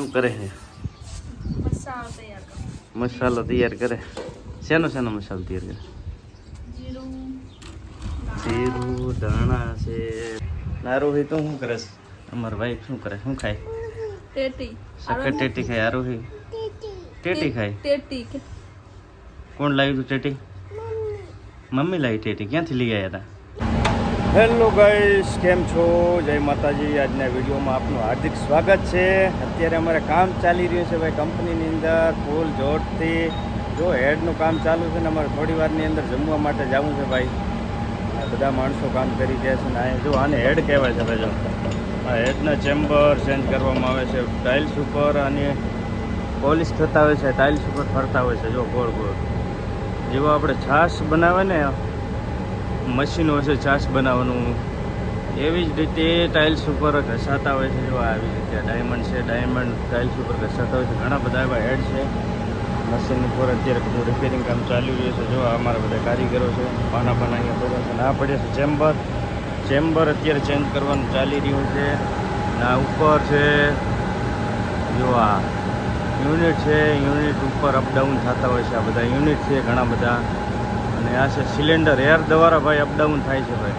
શું કરે છે? મસાલો તૈયાર કરો. શેનો શેનો મસાલો તૈયાર કરે? જીરું ધાણા છે. નારોહી તો શું કરે છે? અમાર વાઈફ શું કરે? શું ખાય? ટેટી. ટેટી ખાય આરોહી? ટેટી ખાય? ટેટી કોણ લાવ્યું તું ટેટી? મમ્મી લાવી ટેટી. ક્યાંથી લઈ આવ્યા હતા હેલો ગાઈસ, કેમ છો? જય માતાજી. આજના વિડીયોમાં આપનું હાર્દિક સ્વાગત છે. અત્યારે અમારે કામ ચાલી રહ્યું છે ભાઈ કંપનીની અંદર, ફૂલ જોરથી. જો હેડનું કામ ચાલુ છે ને અમારે થોડી વારની અંદર જમવા માટે જવું છે ભાઈ. બધા માણસો કામ કરી ગયા છે ને આ જો આને હેડ કહેવાય છે ભાઈ જો. આ હેડના ચેમ્બર ચેન્જ કરવામાં આવે છે. ટાઇલ્સ ઉપર અને પોલિશ થતા હોય છે, ટાઇલ્સ ઉપર ફરતા હોય છે. જો ગોળ ગોળ. જેવો આપણે છાશ બનાવે ને મશીનો છે, છાશ બનાવવાનું. એવી જ રીતે ટાઇલ્સ ઉપર ઘસાતા હોય છે જો આવી રીતે ડાયમંડ છે ડાયમંડ ટાઇલ્સ ઉપર ઘસાતા હોય છે. ઘણા બધા એવા હેડ છે. મશીન ઉપર અત્યારે બધું રિપેરિંગ કામ ચાલી રહ્યું છે. જો અમારા બધા કારીગરો છે. પાના પાના અહીંયા બધા છે. ના પડે છે ચેમ્બર ચેમ્બર અત્યારે ચેન્જ કરવાનું ચાલી રહ્યું છે. ના ઉપર છે જો આ યુનિટ છે. યુનિટ ઉપર અપડાઉન થતા હોય છે આ બધા યુનિટ છે, ઘણા બધા. અને આ છે સિલિન્ડર. એર દ્વારા ભાઈ અપડાઉન થાય છે ભાઈ.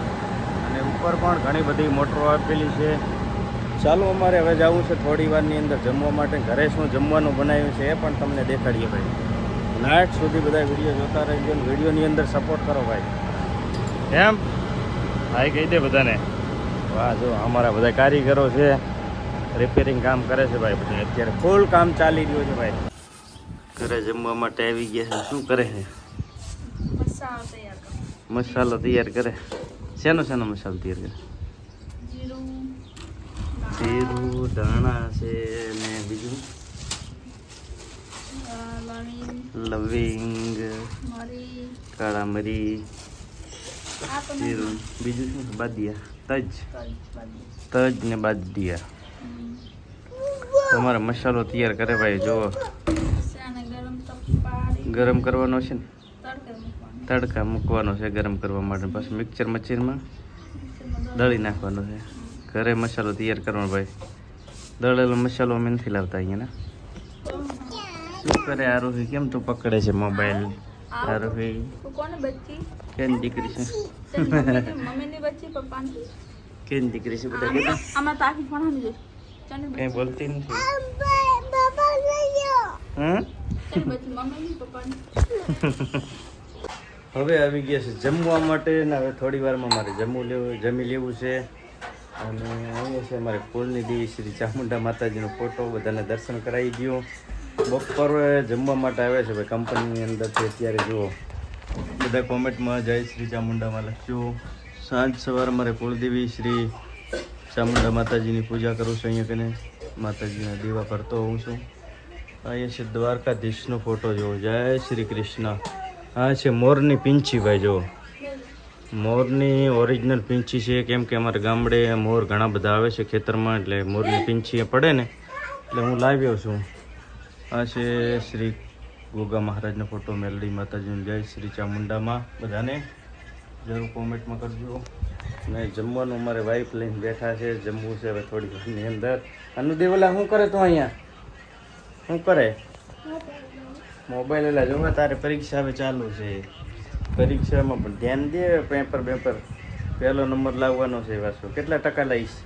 અને ઉપર પણ ઘણી બધી મોટરો આપેલી છે. ચાલો અમારે હવે જવું છે થોડી વારની અંદર જમવા માટે. ઘરે શું જમવાનું બનાવ્યું છે એ પણ તમને દેખાડીએ ભાઈ. નાઇટ સુધી બધા વીડિયો જોતા રહેજો અને વિડીયોની અંદર સપોર્ટ કરો ભાઈ. એમ? ભાઈ કહી દે બધાને. વાહ જો અમારા બધા કારીગરો છે. રિપેરિંગ કામ કરે છે ભાઈ બધા. અત્યારે ફૂલ કામ ચાલી રહ્યું છે ભાઈ. ઘરે જમવા માટે આવી ગયા છે. શું કરે છે? મસાલો તૈયાર કરો. મસાલો તૈયાર કરે. શેનો શેનો મસાલો તૈયાર કરે? જીરું ધાણા છે ને બીજું? લવિંગ કાળા મરી જીરું. બીજું શું? બાદિયા. તજ. તજ ને બાદિયા. તમારે મસાલો તૈયાર કરે ભાઈ પાડી. ગરમ કરવાનો છે ને? તડકે મૂકવાનું છે ગરમ કરવા માટે. પછી મિક્સર મશીનમાં દળી નાખવાનો છે. ઘરે મસાલો તૈયાર કરવાનો ભાઈ. દળેલો મસાલો અમે નથી લાવતા અહીંયા શું કરે આરોહી? કેમ તું પકડે છે મોબાઈલ આરોહી? તું કેમ દીકરી છે? કેમ દીકરી છે બધા કઈ બોલતી નથી. હમ? હવે આવી ગયા છે જમવા માટે ને હવે થોડી વારમાં મારે જમવું લેવું જમી લેવું છે. અને અહીંયા છે મારે કુલની દેવી શ્રી ચામુંડા માતાજીનો ફોટો બધાને દર્શન કરાવી દો બપોરે જમવા માટે આવે છે ભાઈ કંપનીની અંદરથી અત્યારે જુઓ. બધા કોમેન્ટમાં જય શ્રી ચામુંડામાં લખજો. સાંજ સવારે મારે કુળદેવી શ્રી ચામુંડા માતાજીની પૂજા કરું છું અહીંયા કને. માતાજીના દીવા કરતો હોઉં છું. અહીંયા છે દ્વારકાધીશનો ફોટો જોવો જય શ્રી કૃષ્ણ. આ છે મોરની પીંછી ભાઈ જો મોરની ઓરિજિનલ પીંછી છે. કેમ કે અમારા ગામડે મોર ઘણા બધા આવે છે ખેતરમાં, એટલે મોરની પીંછી પડે ને. એટલે હું લાવ્યો છું. આ છે શ્રી ગોગા મહારાજનો ફોટો મેલડી માતાજીનું જય, શ્રી ચામુંડામાં બધાને. જરૂર કોમેન્ટમાં કરજો. ને જમવાનું અમારે વાઈફ લઈને બેઠા છે. જમવું છે હવે થોડી વારની અંદર. અનુદેવલા, શું કરે તું અહીંયા? શું કરે? મોબાઈલ એટલે જોવા તારે પરીક્ષા હવે ચાલુ છે. પરીક્ષામાં પણ ધ્યાન દે પેપર પેપર પહેલો નંબર લાવવાનો છે વાસો કેટલા ટકા લાવીશ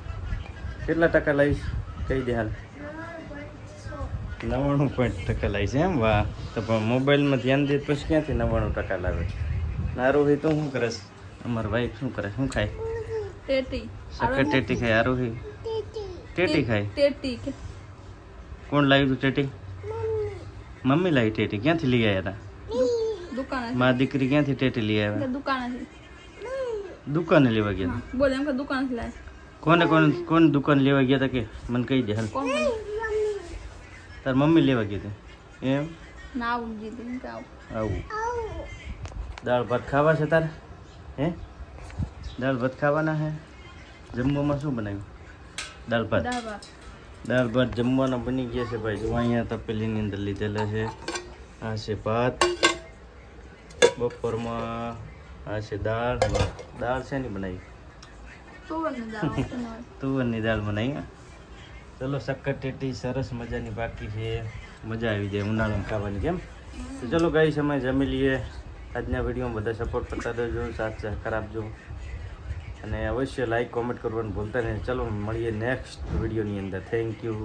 કેટલા ટકા લાવીશ કહી દે હાલ. નવ્વાણું પોઈન્ટ ટકા લઈશ એમ? વાહ. તો પણ મોબાઈલમાં ધ્યાન દે પછી ક્યાંથી નવ્વાણું ટકા લાવે? નારોહી તું શું કરે અમારા વાઈફ શું કરે? શું ખાય? ટેટી. ટેટી ખાય આરોહી? ટેટી. ખાય? ટેટી. કોણ લાવ્યું ટેટી? મમ્મી લાવી ટેટી ક્યાંથી લઈ આવ્યા હતા દુકાને મારા દીકરી ક્યાંથી ટેટી લઈ આવ્યા દુકાને દુકાને લેવા ગયા હતા બોલે એમ કે દુકાને લાય કોને કોને કોણ દુકાન લેવા ગયા હતા કે મને કહી દે હાલ કોણ બોલે? તાર મમ્મી લેવા ગયા હતા એમ ના આવું જીતી એમ કે આવું આવું દાળ ભાત ખાવા છે તારે હે દાળ ભાત ખાવાના હે જમવામાં શું બનાવ્યું દાળ ભાત દાળ ભાત દાળ ભાત જમવાના બની ગયા છે ભાઈ. જો અહીંયા તપેલીની અંદર લીધેલા છે. આ છે ભાત. બપોરમાં આ છે દાળ. દાળ છે ને બનાવી? તુવરની દાળ બનાવી. ચલો શક્કર ટેટી સરસ મજાની બાકી છે. મજા આવી જાય ઉનાળામાં ખાવાની કેમ? તો ચલો ગાઈ સમય જમી લઈએ. આજના વિડીયોમાં બધા સપોર્ટ કરતા દેજો સાથ સહકાર આપજો. અને અવશ્ય લાઇક કોમેન્ટ કરવાનું ભૂલતા નહીં. ચલો મળીએ નેક્સ્ટ વિડીયોની અંદર. Thank you